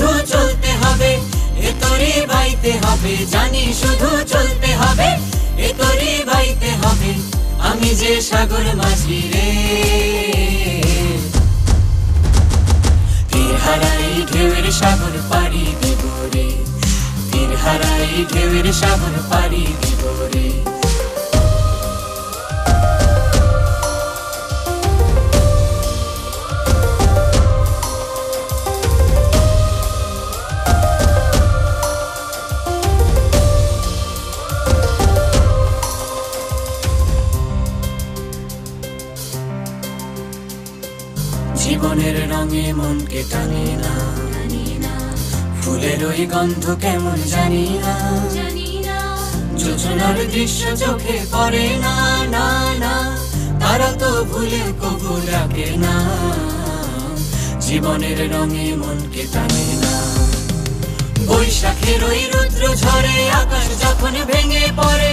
শুধু চলতে হবে, এ তোরে বাইতে হবে, জানি শুধু চলতে হবে, এ তোরে বাইতে হবে, আমি যে সাগর মাঝি রে। তীর হারাই ঢেউয়ের সাগর পাড়ি দেব রে তীর হারাই ঢেউয়ের সাগর পাড়ি দেব রে। জীবনের রঙে মনকে টানে না। ফুলের ওই গন্ধ কেমন জানি না। যোজনার দৃশ্য চোখে পড়ে না না না। তারা তো ভুলে কবু ডাকে না। জীবনের রঙে মনকে টানে না। বৈশাখের ওই রুদ্র ঝরে আকাশ যখন ভেঙে পড়ে,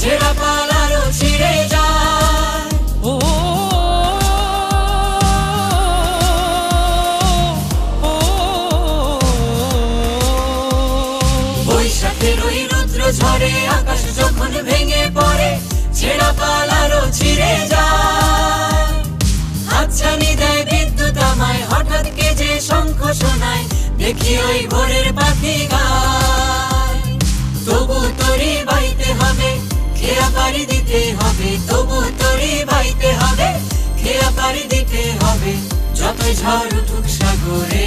ছেঁড়া পাল আরও ছিঁড়ে যায়। ঝরে আকাশ যখন ভেঙে পড়ে, ছেঁড়া পাল আরও ছিঁড়ে যায়। হাতছানি দেয় বিদ্যুৎ আমায়, হঠাৎ কে যে শঙ্খ শোনায়, দেখি ওই ভোরের পাখি গায়। তবু তরি বাইতে হবে, খেয়া পাড়ি দিতে হবে, তবু তরি বাইতে হবে, খেয়া পাড়ি দিতে হবে, যতই ঝড় উঠুক সাগরে।